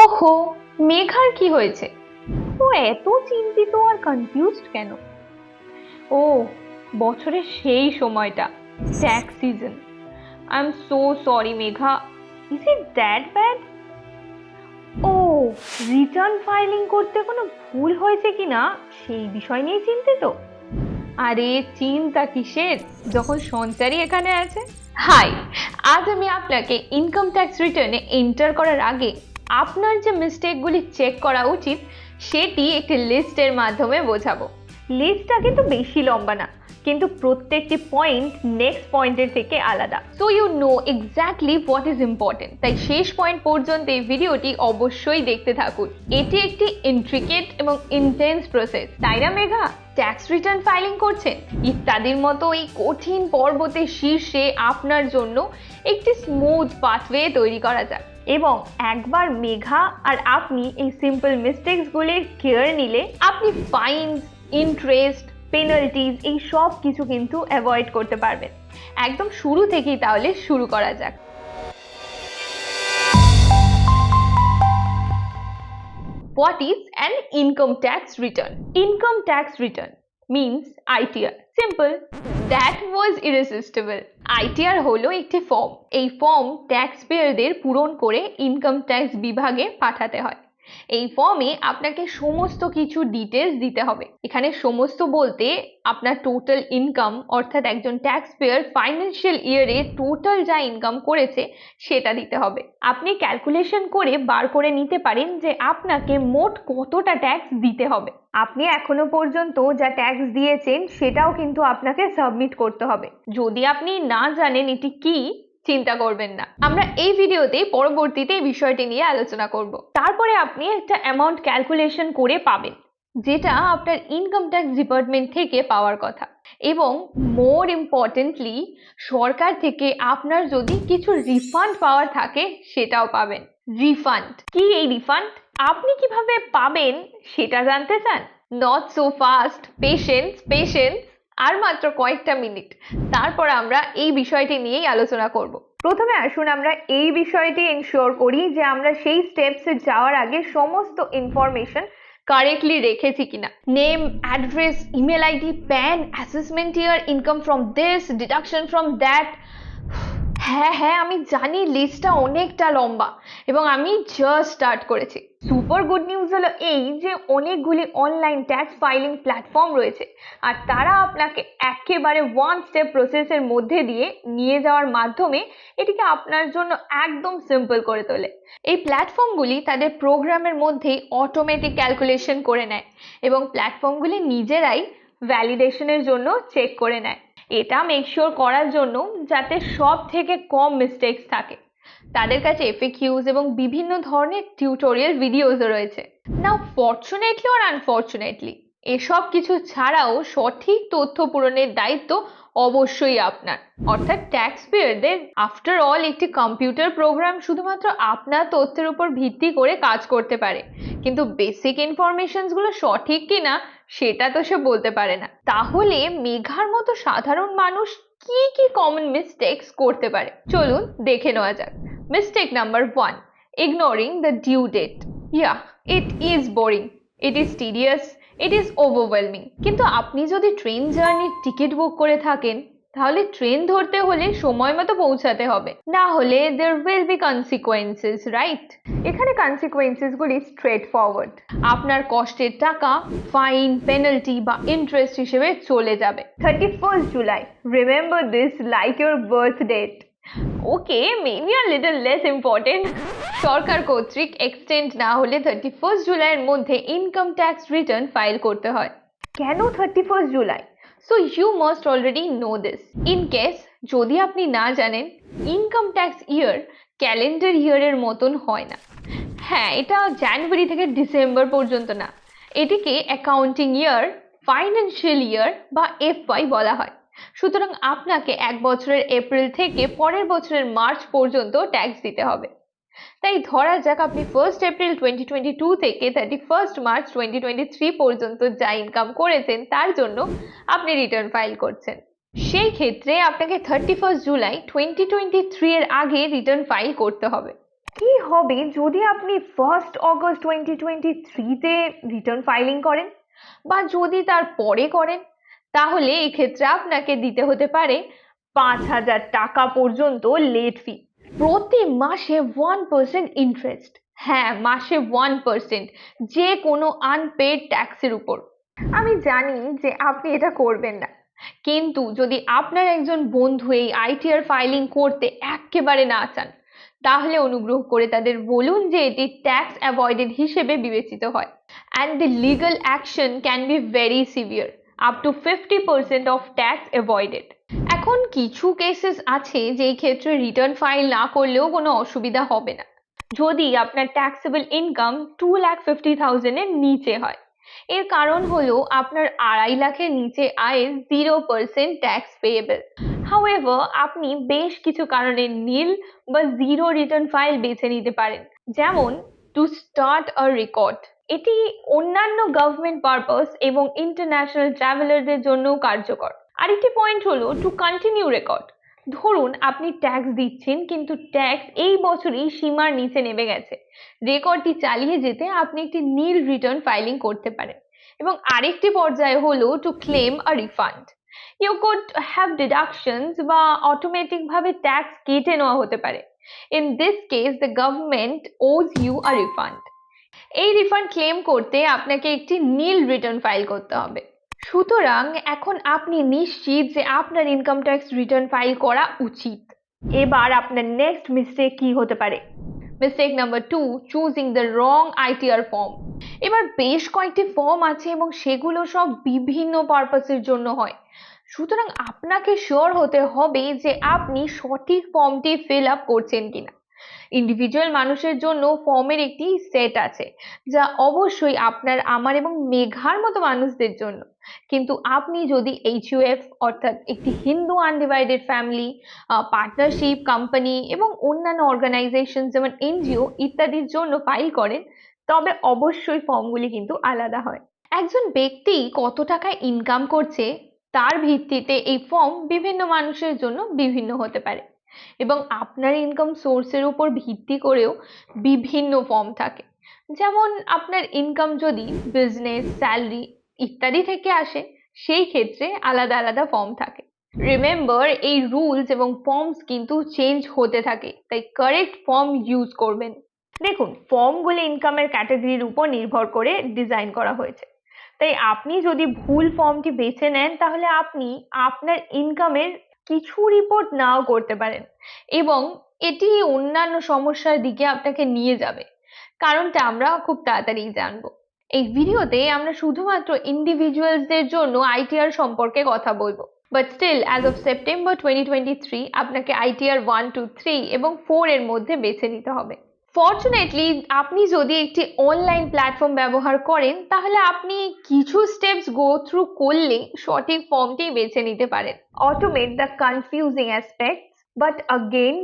ওহো, মেঘার কি হয়েছে? ও, এত চিন্তিত আর কনফিউজড কেন? ও, বছরের সেই সময়টা tax season I am so sorry Megha. Is it that bad O return filing করতে কোনো ভুল হয়েছে কি না, সেই বিষয় নিয়ে চিন্তিত? আরে, চিন্তা কিসের? যখন সঞ্চারই এখানে আছে। হাই আজ আমি আপনাকে ইনকাম ট্যাক্স রিটার্নে এন্টার করার আগে আপনার যে মিস্টেকগুলি চেক করা উচিত, সেটি একটি লিস্টের মাধ্যমে বোঝাবো। লিস্টটা কিন্তু বেশি লম্বা না, কিন্তু প্রত্যেকটি পয়েন্ট নেক্সট পয়েন্টের থেকে আলাদা। So you know exactly what is important তাই শেষ পয়েন্ট পর্যন্ত এই ভিডিওটি অবশ্যই দেখতে থাকুন। এটি একটি ইন্ট্রিকেট এবং ইন্টেন্স প্রসেস তাই না মেঘা ট্যাক্স রিটার্ন ফাইলিং করছেন। ইত্যাদির মতো এই কঠিন পর্বতের শীর্ষে আপনার জন্য একটি স্মুথ পাথওয়ে তৈরি করা যায় এবং একবার মেঘা আর আপনি এই সিম্পল মিস্টেক্সগুলির কেয়ার নিলে আপনি ফাইনস ইন্টারেস্ট পেনাল্টিজ এই সব কিছু কিন্তু অ্যাভয়েড করতে পারবেন। একদম শুরু থেকেই তাহলে শুরু করা যাক। What is an income tax return income tax return means ITR. Simple. That was irresistible ITR হলো একটি ফর্ম এই ফর্ম ট্যাক্স পেয়ারদের পূরণ করে ইনকাম ট্যাক্স বিভাগে পাঠাতে হয়। এই ফর্মে আপনাকে সমস্ত কিছু ডিটেলস দিতে হবে। এখানে সমস্ত বলতে আপনার টোটাল ইনকাম অর্থাৎ একজন ট্যাক্স পেয়ার ফাইন্যান্সিয়াল ইয়ারে টোটাল যা ইনকাম করেছে, সেটা দিতে হবে। আপনি ক্যালকুলেশন করে বার করে নিতে পারেন যে আপনাকে মোট কতটা ট্যাক্স দিতে হবে। আপনি এখনও পর্যন্ত যা ট্যাক্স দিয়েছেন, সেটাও কিন্তু আপনাকে সাবমিট করতে হবে। যদি আপনি না জানেন এটি কি চিন্তা করবেন না। আমরা এই ভিডিওতে পরবর্তীতে এই বিষয়টি নিয়ে আলোচনা করব। তারপরে আপনি একটা অ্যামাউন্ট ক্যালকুলেশন করে পাবেন, যেটা আপনার ইনকাম ট্যাক্স ডিপার্টমেন্ট থেকে পাওয়ার কথা। এবং মোর ইম্পর্টেন্টলি সরকার থেকে আপনার যদি কিছু রিফান্ড পাওয়ার থাকে, সেটাও পাবেন। রিফান্ড কি এই রিফান্ড আপনি কীভাবে পাবেন, সেটা জানতে চান? Not so fast patience patience আর মাত্র কয়েকটা মিনিট। তারপর আমরা এই বিষয়টি নিয়েই আলোচনা করব। প্রথমে আসুন আমরা এই বিষয়টি এনশিওর করি যে আমরা সেই স্টেপসে যাওয়ার আগে সমস্ত ইনফরমেশন কারেক্টলি রেখেছি কিনা। Name address email ID PAN assessment year income from this deduction from that হ্যাঁ হ্যাঁ আমি জানি লিস্টটা অনেকটা লম্বা এবং আমি জাস্ট স্টার্ট করেছি। সুপার গুড নিউজ হলো এই যে অনেকগুলি অনলাইন ট্যাক্স ফাইলিং প্ল্যাটফর্ম রয়েছে আর তারা আপনাকে একেবারে ওয়ান স্টেপ প্রসেসের মধ্যে দিয়ে নিয়ে যাওয়ার মাধ্যমে এটিকে আপনার জন্য একদম সিম্পল করে তোলে। এই প্ল্যাটফর্মগুলি তাদের প্রোগ্রামের মধ্যেই অটোমেটিক ক্যালকুলেশন করে নেয় এবং প্ল্যাটফর্মগুলি নিজেরাই ভ্যালিডেশনের জন্য চেক করে নেয়। এটা মেকশিওর করার জন্য যাতে সব থেকে কম মিস্টেক্স থাকে। তাদের কাছে এফএকিউজ এবং বিভিন্ন ধরনের টিউটোরিয়াল ভিডিওসও রয়েছে। নাও ফর্চুনেটলি আর আনফর্চুনেটলি এসব কিছু ছাড়াও সঠিক তথ্য পূরণের দায়িত্ব অবশ্যই আপনার। অর্থাৎ ট্যাক্স পেয়ারদের আফটার অল একটি কম্পিউটার প্রোগ্রাম শুধুমাত্র আপনার তথ্যের উপর ভিত্তি করে কাজ করতে পারে। কিন্তু বেসিক ইনফরমেশনসগুলো সঠিক কিনা সেটা তো সে বলতে পারে না। তাহলে মেঘার মতো সাধারণ মানুষ কি কি কমন মিস্টেক্স করতে পারে? চলুন দেখে নেওয়া যাক। Mistake number one ignoring the due date yeah it is boring it is tedious it is overwhelming কিন্তু আপনি যদি ট্রেন জার্নির টিকিট বুক করে থাকেন তাহলে ট্রেন ধরতে হলে সময় মতো পৌঁছাতে হবে। না হলে there will be consequences right এখানে কনসিকোয়েন্সেসগুলি স্ট্রেট ফরওয়ার্ড আপনার কষ্টের টাকা ফাইন পেনাল্টি বা ইন্টারেস্ট হিসেবে চলে যাবে। Thirty first July remember this like your birth date okay maybe R little less important সরকার কর্তৃক এক্সটেন্ড না হলে থার্টি ফার্স্ট জুলাইয়ের মধ্যে ইনকাম ট্যাক্স রিটার্ন ফাইল করতে হয়। কেন thirty first July so you must already know this in case যদি আপনি না জানেন ইনকাম ট্যাক্স ইয়ার ক্যালেন্ডার ইয়ারের মতন হয় না। হ্যাঁ এটা জানুয়ারি থেকে ডিসেম্বর পর্যন্ত না। এটিকে অ্যাকাউন্টিং ইয়ার ফাইন্যান্সিয়াল ইয়ার বা এফওয়াই বলা হয়। সুতরাং আপনাকে এক বছরের এপ্রিল থেকে পরের বছরের মার্চ পর্যন্ত ট্যাক্স দিতে হবে। তাই ধরা যাক আপনি first April twenty twenty two থেকে thirty first March twenty twenty three পর্যন্ত যা ইনকাম করেছেন, তার জন্য আপনি রিটার্ন ফাইল করছেন। সেই ক্ষেত্রে আপনাকে thirty first July twenty twenty three এর আগে রিটার্ন ফাইল করতে হবে। কি হবে যদি আপনি ফার্স্ট অগস্ট টোয়েন্টি টোয়েন্টি থ্রিতে রিটার্ন ফাইলিং করেন? বা যদি তার পরে করেন? তাহলে এক্ষেত্রে আপনাকে দিতে হতে পারে পাঁচ হাজার টাকা পর্যন্ত লেট ফি প্রতি মাসে ওয়ান পার্সেন্ট ইন্টারেস্ট হ্যাঁ মাসে ওয়ান পার্সেন্ট যে কোনো আনপেড ট্যাক্সের উপর। আমি জানি যে আপনি এটা করবেন না। কিন্তু যদি আপনার একজন বন্ধু এই আইটিআর ফাইলিং করতে একেবারে না চান, তাহলে অনুগ্রহ করে তাদের বলুন যে এটি ট্যাক্স অ্যাভয়েডেড হিসেবে বিবেচিত হয়। And the legal action can be very severe up to fifty percent of tax avoided এখন কিছু কেসেস আছে যেই ক্ষেত্রে রিটার্ন ফাইল না করলেও কোনো অসুবিধা হবে না। যদি আপনার taxable income two lakh fifty থাউজেন্ডের নিচে হয়। এর কারণ হলো আপনার আড়াই লাখের নিচে আয়ের zero percent tax payable however আপনি বেশ কিছু কারণে নীল বা জিরো রিটার্ন ফাইল বেছে নিতে পারেন। যেমন টু স্টার্ট আ রেকর্ড এটি অন্যান্য গভর্নমেন্ট পারপাস এবং ইন্টারন্যাশনাল ট্রাভেলারদের জন্যও কার্যকর। আরেকটি পয়েন্ট হলো টু কন্টিনিউ রেকর্ড ধরুন আপনি ট্যাক্স দিচ্ছেন, কিন্তু ট্যাক্স এই বছরই সীমার নিচে নেমে গেছে। রেকর্ডটি চালিয়ে যেতে আপনি একটি নীল রিটার্ন ফাইলিং করতে পারেন। এবং আরেকটি পর্যায়ে হলো to claim a refund you could have deductions বা অটোমেটিকভাবে ট্যাক্স কেটে নেওয়া হতে পারে। In this case the government owes you a refund এই রিফান্ড ক্লেম করতে আপনাকে একটি নীল রিটার্ন ফাইল করতে হবে। সুতরাং এখন আপনি নিশ্চিত যে আপনার ইনকাম ট্যাক্স রিটার্ন ফাইল করা উচিত। এবার আপনার নেক্সট মিস্টেক কি হতে পারে? Mistake number two choosing the wrong ITR form এবার বেশ কয়েকটি ফর্ম আছে এবং সেগুলো সব বিভিন্ন পারপাসের জন্য হয়। সুতরাং আপনাকে শিওর হতে হবে যে আপনি সঠিক ফর্মটি ফিল আপ করছেন কিনা। ইন্ডিভিজুয়াল মানুষের জন্য ফর্মের একটি সেট আছে, যা অবশ্যই আপনার, আমার এবং মেঘার মতো মানুষদের জন্য। কিন্তু আপনি যদি এইচইউএফ অর্থাৎ একটি Hindu undivided family partnership company এবং অন্যান্য অর্গানাইজেশন যেমন এনজিও ইত্যাদির জন্য ফাইল করেন, তবে অবশ্যই ফর্মগুলি কিন্তু আলাদা হয়। একজন ব্যক্তি কত টাকা ইনকাম করছে, তার ভিত্তিতে এই ফর্ম বিভিন্ন মানুষের জন্য বিভিন্ন হতে পারে। এবং আপনার ইনকাম সোর্সের উপর ভিত্তি করেও বিভিন্ন ফর্ম থাকে। যেমন আপনার ইনকাম যদি বিজনেস স্যালারি ইত্যাদি থেকে আসে, সেই ক্ষেত্রে আলাদা আলাদা ফর্ম থাকে। রিমেম্বার এই রুলস এবং ফর্মস কিন্তু চেঞ্জ হতে থাকে, তাই কারেক্ট ফর্ম ইউজ করবেন। দেখুন ফর্মগুলি ইনকামের ক্যাটাগরির উপর নির্ভর করে ডিজাইন করা হয়েছে। তাই আপনি যদি ভুল ফর্মটি বেছে নেন, তাহলে আপনি আপনার ইনকামের কিছু রিপোর্ট নাও করতে পারেন। এবং এটি অন্যান্য সমস্যার দিকে আপনাকে নিয়ে যাবে। কারণটা আমরা খুব তাড়াতাড়ি জানব। এই ভিডিওতে আমরা শুধুমাত্র ইন্ডিভিজুয়ালসদের জন্য আইটিআর সম্পর্কে কথা বলব। But still as of September twenty twenty three আপনাকে আইটিআর ওয়ান টু থ্রি এবং ফোর এর মধ্যে বেছে নিতে হবে। ফর্চুনেটলি আপনি যদি একটি অনলাইন প্ল্যাটফর্ম ব্যবহার করেন, তাহলে আপনি কিছু স্টেপস গো থ্রু করলে সঠিক ফর্মটি বেছে নিতে পারেন। Automate the confusing aspects but again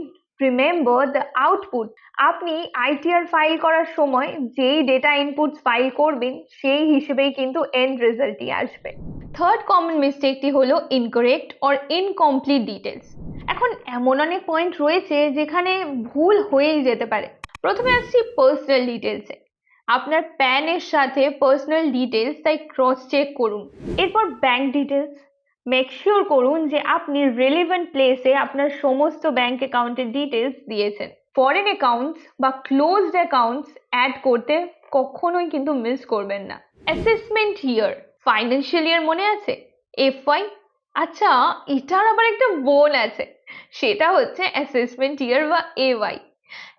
remember the output আপনি আইটিআর ফাইল করার সময় যেই ডেটা ইনপুটস ফাইল করবেন, সেই হিসেবেই কিন্তু এন্ড রেজাল্টটি আসবে। থার্ড কমন মিস্টেকটি হলো ইনকারেক্ট অর ইনকমপ্লিট ডিটেলস এখন এমন অনেক পয়েন্ট রয়েছে যেখানে ভুল হয়েই যেতে পারে। প্রথমে আসছি পার্সোনাল ডিটেলসে আপনার প্যানের সাথে পার্সোনাল ডিটেলস তাই ক্রস চেক করুন। এরপর ব্যাংক ডিটেলস মেক শিওর করুন যে আপনি রিলেভেন্ট প্লেসে আপনার সমস্ত ব্যাংক অ্যাকাউন্টের ডিটেলস দিয়েছেন। ফরেন অ্যাকাউন্টস বা ক্লোজড অ্যাকাউন্টস অ্যাড করতে কখনোই কিন্তু মিস করবেন না। অ্যাসেসমেন্ট ইয়ার ফাইন্যান্সিয়াল ইয়ার মনে আছে? এফ ওয়াই আচ্ছা এটার আবার একটা বোন আছে। সেটা হচ্ছে অ্যাসেসমেন্ট ইয়ার বা এ ওয়াই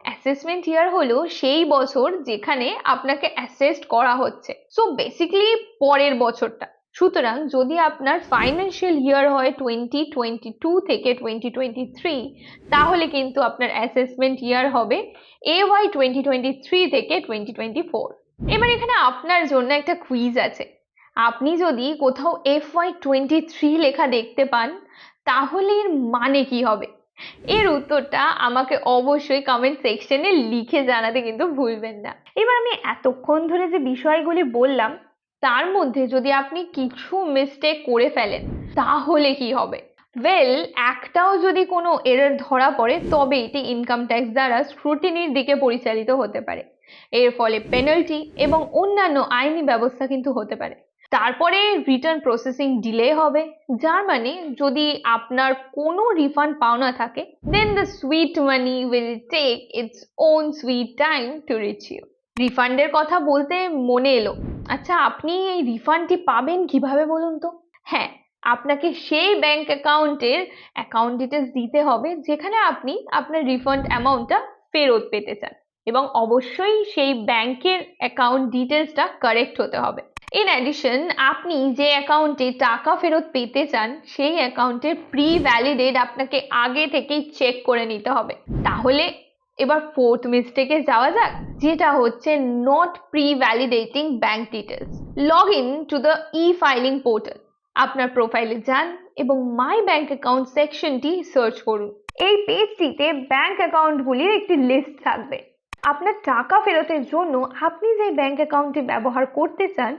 অ্যাসেসমেন্ট ইয়ার হলো সেই বছর যেখানে আপনাকে অ্যাসেসড করা হচ্ছে। সো বেসিক্যালি পরের বছরটা। সুতরাং যদি আপনার ফাইন্যান্সিয়াল ইয়ার হয় টোয়েন্টি টোয়েন্টি টু থেকে টোয়েন্টি টোয়েন্টি থ্রি তাহলে কিন্তু আপনার অ্যাসেসমেন্ট ইয়ার হবে A Y twenty twenty three থেকে টোয়েন্টি টোয়েন্টি ফোর এবার এখানে আপনার জন্য একটা কুইজ আছে। আপনি যদি কোথাও এফ ওয়াই টোয়েন্টি থ্রি লেখা দেখতে পান তাহলে এর মানে কি হবে? এর উত্তরটা আমাকে অবশ্যই কমেন্ট সেকশনে লিখে জানাতে কিন্তু ভুলবেন না। এবার আমি এতক্ষণ ধরে যে বিষয়গুলি বললাম, তার মধ্যে যদি আপনি কিছু মিস্টেক করে ফেলেন, তাহলে কি হবে? ওয়েল একটাও যদি কোনো এরর ধরা পড়ে তবে এটি ইনকাম ট্যাক্স দ্বারা স্ক্রুটিনির দিকে পরিচালিত হতে পারে। এর ফলে পেনাল্টি এবং অন্যান্য আইনি ব্যবস্থা কিন্তু হতে পারে। তারপরে রিটার্ন প্রসেসিং ডিলে হবে। যার মানে যদি আপনার কোনো রিফান্ড পাওনা থাকে then the sweet money will take its own sweet time to reach you রিফান্ডের কথা বলতে মনে এলো। আচ্ছা আপনি এই রিফান্ডটি পাবেন কীভাবে বলুন তো? হ্যাঁ আপনাকে সেই ব্যাংক অ্যাকাউন্টের অ্যাকাউন্ট ডিটেলস দিতে হবে, যেখানে আপনি আপনার রিফান্ড অ্যামাউন্টটা ফেরত পেতে চান। এবং অবশ্যই সেই ব্যাংকের অ্যাকাউন্ট ডিটেলসটা কারেক্ট হতে হবে। ইন অ্যাডিশন আপনি যে অ্যাকাউন্টে টাকা ফেরত পেতে চান, সেই অ্যাকাউন্টের প্রি ভ্যালিডেট আপনাকে আগে থেকেই চেক করে নিতে হবে। তাহলে এবার ফোর্থ মিস্টেকে যাওয়া যাক, যেটা হচ্ছে not pre validating bank details log in to the e filing portal আপনার প্রোফাইলে যান এবং মাই ব্যাংক অ্যাকাউন্ট সেকশনটি সার্চ করুন। এই পেজটিতে ব্যাংক অ্যাকাউন্টগুলির একটি লিস্ট থাকবে। আপনার টাকা ফেরতের জন্য আপনি যে ব্যাংক অ্যাকাউন্টটি ব্যবহার করতে চান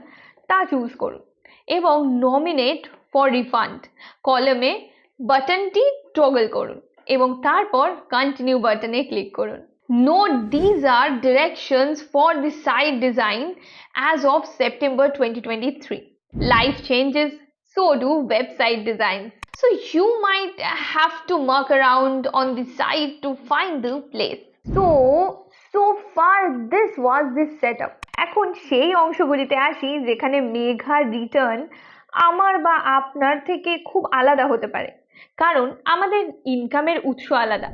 তা চুজ করুন এবং নমিনেট ফর রিফান্ড কলমে বাটনটি টগল করুন এবং তারপর কন্টিনিউ বাটনে ক্লিক করুন note these are directions for the site design as of September twenty twenty three life changes so do website designs. So you might have to muck around on the site to find the place. So, so far, this was this setup. এখন সেই অংশগুলিতে আসি যেখানে মেঘার return আমার বা আপনার থেকে খুব আলাদা হতে পারে। কারণ আমাদের ইনকামের উৎস আলাদা।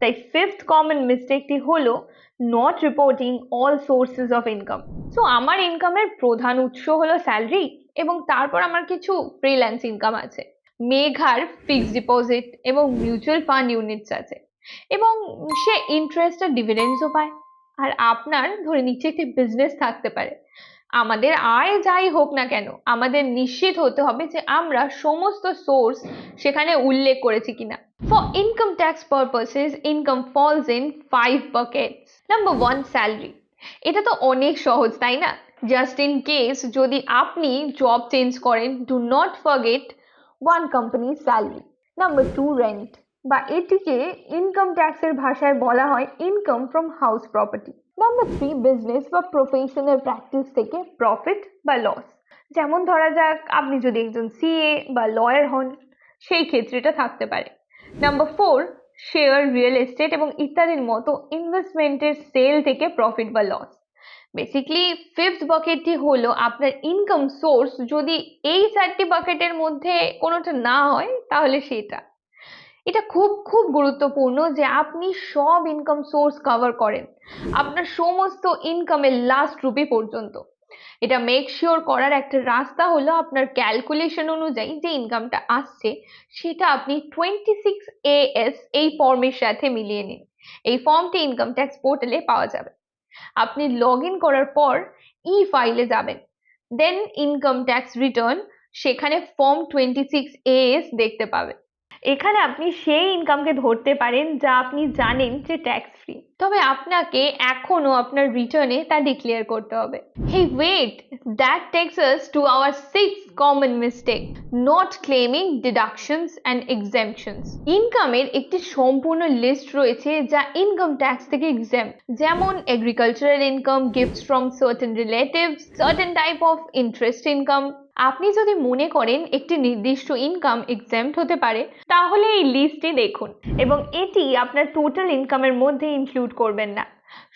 তাই ফিফথ কমন মিস্টেকটি হলো not reporting all sources of income so আমার ইনকামের প্রধান উৎস হলো স্যালারি এবং তারপর আমার কিছু ফ্রিল্যান্স ইনকাম আছে। মেঘার ফিক্সড ডিপোজিট এবং মিউচুয়াল ফান্ড ইউনিটস আছে। এবং সে ইন্টারেস্ট আর ডিভিডেন্ডসও পায়। আর আপনার ধরে নিচ্ছে একটি বিজনেস থাকতে পারে। আমাদের আয় যাই হোক না কেন, আমাদের নিশ্চিত হতে হবে যে আমরা সমস্ত সোর্স সেখানে উল্লেখ করেছি কিনা। For income tax purposes income falls in five buckets number one salary এটা তো অনেক সহজ, তাই না? জাস্ট ইন কেস যদি আপনি জব চেঞ্জ করেন do not forget one company salary number two rent বা এটিকে ইনকাম ট্যাক্সের ভাষায় বলা হয় income from house property number three business বা প্রফেশনাল প্র্যাকটিস থেকে প্রফিট বা লস যেমন ধরা যাক, আপনি যদি একজন সিএ বা লয়ার হন, সেই ক্ষেত্রে এটা থাকতে পারে। Number four share real estate এবং ইত্যাদির মতো ইনভেস্টমেন্টের সেল থেকে প্রফিট বা লস বেসিকলি ফিফথ বাকেটটি হলো আপনার ইনকাম সোর্স যদি এই চারটি বাকেটের মধ্যে কোনোটা না হয়, তাহলে সেটা। এটা খুব খুব গুরুত্বপূর্ণ যে আপনি সব ইনকাম সোর্স কভার করেন। আপনার সমস্ত ইনকামের লাস্ট রুপি পর্যন্ত। এটা মেক শিওর করার একটা রাস্তা হলো আপনার ক্যালকুলেশন অনুযায়ী যে ইনকামটা আসছে, সেটা আপনি টোয়েন্টি সিক্স এএস এই ফর্মের সাথে মিলিয়ে নিন। এই ফর্মটি ইনকাম ট্যাক্স পোর্টালে পাওয়া যাবে। আপনি লগ ইন করার পর ই ফাইলে যাবেন। দেন ইনকাম ট্যাক্স রিটার্ন সেখানে ফর্ম টোয়েন্টি সিক্স এএস দেখতে পাবেন। এখানে আপনি সেই ইনকামকে ধরতে পারেন যা আপনি জানেন যে ট্যাক্স ফ্রি তবে আপনাকে এখনও আপনার রিটার্নে তা ডিক্লেয়ার করতে হবে। Hey wait that takes us to our six common mistake not claiming deductions and exemptions ইনকামের একটি সম্পূর্ণ লিস্ট রয়েছে যা ইনকাম ট্যাক্স থেকে এক্সাম যেমন agricultural income gifts from certain relatives certain type of interest income আপনি যদি মনে করেন একটি নির্দিষ্ট ইনকাম এক্সাম্পট হতে পারে, তাহলে এই লিস্টটি দেখুন এবং এটি আপনার টোটাল ইনকামের মধ্যে ইনক্লুড করবেন না।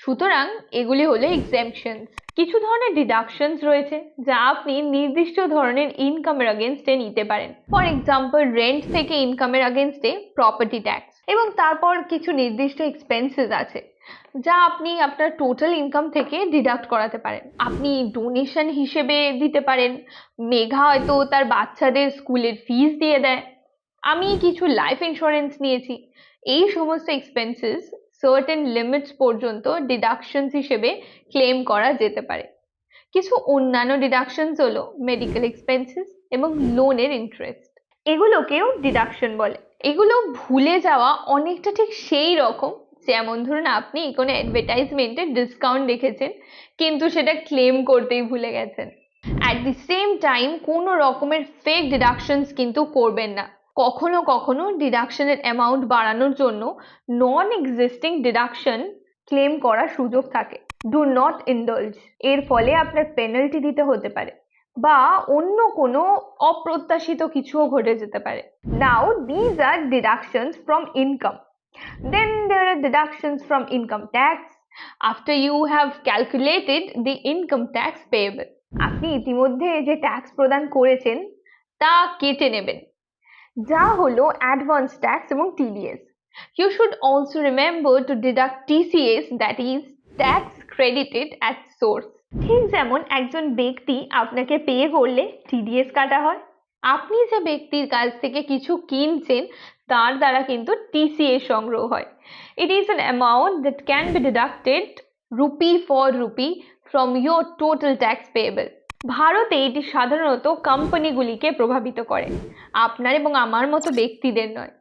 সুতরাং এগুলি হলো এক্সামশনস কিছু ধরনের ডিডাকশনস রয়েছে যা আপনি নির্দিষ্ট ধরনের ইনকামের আগেনস্টে নিতে পারেন। ফর এক্সাম্পল রেন্ট থেকে ইনকামের আগেনস্টে প্রপার্টি ট্যাক্স এবং তারপর কিছু নির্দিষ্ট এক্সপেন্সেস আছে। যা আপনি আপনার টোটাল ইনকাম থেকে ডিডাক্ট করাতে পারেন। আপনি ডোনেশন হিসেবে দিতে পারেন। মেঘা হয়তো তার বাচ্চাদের স্কুলের ফিস দিয়ে দেয়। আমি কিছু লাইফ ইন্স্যুরেন্স নিয়েছি। এই সমস্ত এক্সপেন্সেস সার্টেন লিমিটস পর্যন্ত ডিডাকশনস হিসেবে ক্লেম করা যেতে পারে। কিছু অন্যান্য ডিডাকশনস হলো মেডিকেল এক্সপেন্সেস এবং লোনের ইন্টারেস্ট এগুলোকেও ডিডাকশন বলে। এগুলো ভুলে যাওয়া অনেকটা ঠিক সেই রকম যেমন ধরুন আপনি কোনো অ্যাডভার্টাইজমেন্টে ডিসকাউন্ট দেখেছেন, কিন্তু সেটা ক্লেম করতেই ভুলে গেছেন। অ্যাট দি সেম টাইম কোনো রকমের ফেক ডিডাকশনস কিন্তু করবেন না। কখনো কখনো ডিডাকশনের অ্যামাউন্ট বাড়ানোর জন্য নন এক্সিস্টিং ডিডাকশন ক্লেম করার সুযোগ থাকে। ডু নট ইন্ডলজ এর ফলে আপনার পেনাল্টি দিতে হতে পারে বা অন্য কোনো অপ্রত্যাশিত কিছুও ঘটে যেতে পারে। Now these are deductions from income then there are deductions from income tax after you have calculated the income tax payable আপনি ইতিমধ্যে যে ট্যাক্স প্রদান করেছেন, তা কেটে নেবেন। যা হলো অ্যাডভান্স ট্যাক্স এবং TDS you should also remember to deduct TCS that is tax credited at source ঠিক যেমন একজন ব্যক্তি আপনাকে পে করলে টিডিএস কাটা হয়। আপনি যে ব্যক্তির কাছ থেকে কিছু কিনছেন, তার দ্বারা কিন্তু টিসিএ সংগ্রহ হয়। It is an amount that can be deducted rupee for rupee from your total tax payable ভারতে এটি সাধারণত কোম্পানিগুলিকে প্রভাবিত করে, আপনার এবং আমার মতো ব্যক্তিদের নয়।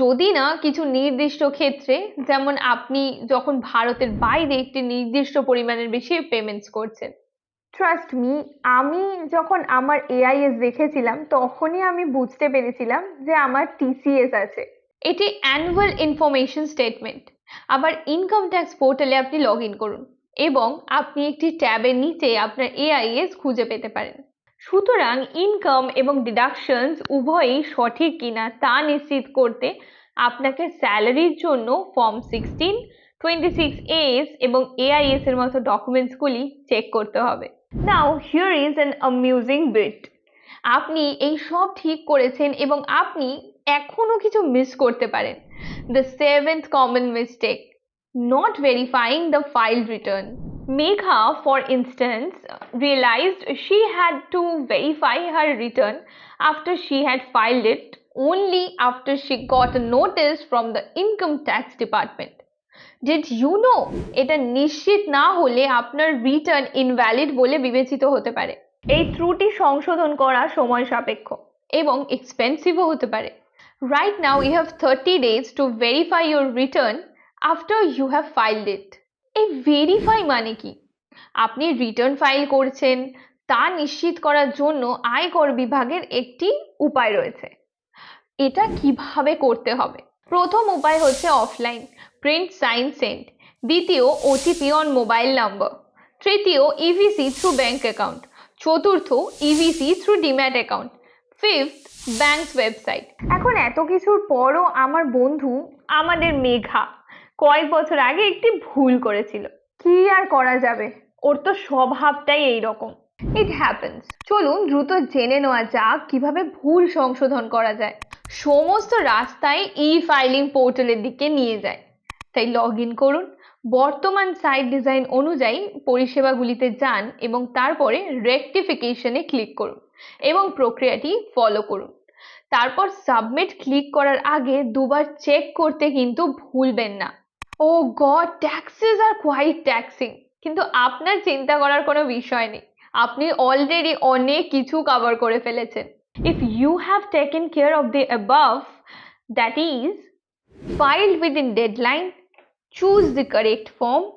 যদি না কিছু নির্দিষ্ট ক্ষেত্রে, যেমন আপনি যখন ভারতের বাইরে একটি নির্দিষ্ট পরিমাণের বেশি পেমেন্টস করছেন ট্রাস্ট মি আমি যখন আমার এআইএস দেখেছিলাম, তখনই আমি বুঝতে পেরেছিলাম যে আমার টিসিএস আছে। এটি অ্যানুয়াল ইনফরমেশন স্টেটমেন্ট আবার ইনকাম ট্যাক্স পোর্টালে আপনি লগ ইন করুন এবং আপনি একটি ট্যাবের নিচে আপনার এআইএস খুঁজে পেতে পারেন। সুতরাং ইনকাম এবং ডিডাকশনস উভয়ই সঠিক কিনা তা নিশ্চিত করতে আপনাকে স্যালারির জন্য form sixteen twenty six S এবং এআইএস এর মতো ডকুমেন্টসগুলি চেক করতে হবে। Now here is an amusing bit আপনি এই সব ঠিক করেছেন এবং আপনি এখনও কিছু মিস করতে পারেন the seventh common mistake not verifying the file return. Megha, for instance, realized she had to verify her return after she had filed it only after she got a notice from the income tax department. Did you know? এটা নিশ্চিত না হলে আপনার return invalid বলে বিবেচিত হতে পারে। এই ত্রুটি সংশোধন করা সময় সাপেক্ষ এবং এক্সপেন্সিভও হতে পারে। Right now you have thirty days to verify your return after you have filed it এই ভেরিফাই মানে কি? আপনি রিটার্ন ফাইল করছেন, তা নিশ্চিত করার জন্য আয়কর বিভাগের একটি উপায় রয়েছে। এটা কীভাবে করতে হবে? প্রথম উপায় হচ্ছে অফলাইন প্রিন্ট সাইন সেন্ড দ্বিতীয় ওটিপি অন মোবাইল নাম্বার তৃতীয় ইভিসি থ্রু ব্যাঙ্ক অ্যাকাউন্ট চতুর্থ EVC through demat account fifth banks website এখন এত কিছুর পরও আমার বন্ধু আমাদের মেঘা কয়েক বছর আগে একটি ভুল করেছিল। কি আর করা যাবে? ওর তো স্বভাবটাই এই রকম ইট হ্যাপেন্স চলুন দ্রুত জেনে নেওয়া যাক কীভাবে ভুল সংশোধন করা যায়। সমস্ত রাস্তায় ই ফাইলিং পোর্টালের দিকে নিয়ে যায়। তাই লগ ইন করুন। বর্তমান সাইট ডিজাইন অনুযায়ী পরিষেবাগুলিতে যান এবং তারপরে রেকটিফিকেশনে ক্লিক করুন এবং প্রক্রিয়াটি ফলো করুন। তারপর সাবমিট ক্লিক করার আগে দুবার চেক করতে কিন্তু ভুলবেন না। ও গড ট্যাক্সেস আর কোয়াইট ট্যাক্সিং কিন্তু আপনার চিন্তা করার কোনো বিষয় নেই। আপনি অলরেডি অনেক কিছু কভার করে ফেলেছেন। If you have taken care of the above that is filed within deadline, choose the correct form,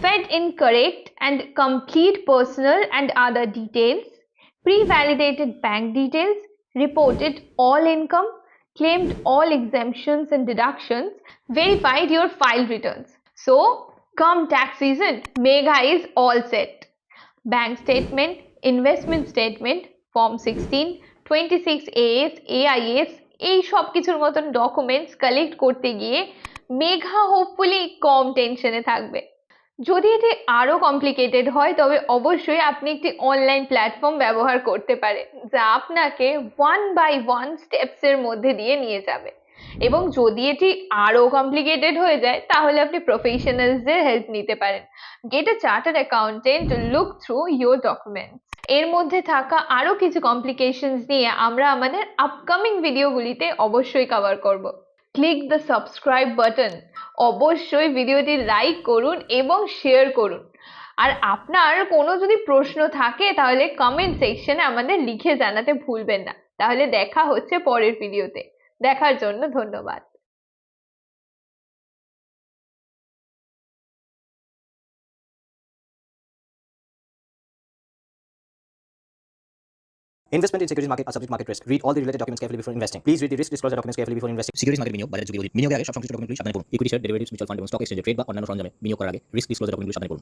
fed in correct and complete personal and other details, pre-validated bank details, reported all income, claimed all exemptions and deductions, verified your file returns. So, come tax season, Mega is all set. Bank statement, investment statement, Form 16, 26 AS, AIS, এই সব কিছুর মতন documents collect করতে গিয়ে Megha hopefully কম টেনশনে থাকবে। যদি এটি আরও কমপ্লিকেটেড হয়, তবে অবশ্যই আপনি একটি অনলাইন প্ল্যাটফর্ম ব্যবহার করতে পারেন, যা আপনাকে ওয়ান বাই ওয়ান স্টেপসের মধ্যে দিয়ে নিয়ে যাবে। এবং যদি এটি আরও কমপ্লিকেটেড হয়ে যায়, তাহলে আপনি প্রফেশনালসদের হেল্প নিতে পারেন। Get a chartered accountant look through your documents এর মধ্যে থাকা আরও কিছু কমপ্লিকেশনস নিয়ে আমরা আমাদের আপকামিং ভিডিওগুলিতে অবশ্যই কভার করব। ক্লিক দ্য সাবস্ক্রাইব বাটন অবশ্যই ভিডিওটি লাইক করুন এবং শেয়ার করুন। আর আপনার কোনো যদি প্রশ্ন থাকে, তাহলে কমেন্ট সেকশনে আমাদের লিখে জানাতে ভুলবেন না। তাহলে দেখা হচ্ছে পরের ভিডিওতে দেখার জন্য ধন্যবাদ। Investment in securities market are subject to market risk. Read all the related documents carefully before investing. Please read the risk disclosure documents carefully before investing. Securities market বিনিয়োগ বাজার ঝুঁকি অধিক বিনিয়োগের আগে সব সংশ্লিষ্ট ডকুমেন্টগুলি সাবধানে পড়ুন equity share derivatives mutual fund এবং স্টক এক্সচেঞ্জে ট্রেড বা অন্যান্য সরঞ্জামে বিনিয়োগ করার আগে রিস্ক ডিসক্লোজার ডকুমেন্টগুলি সাবধানে পড়ুন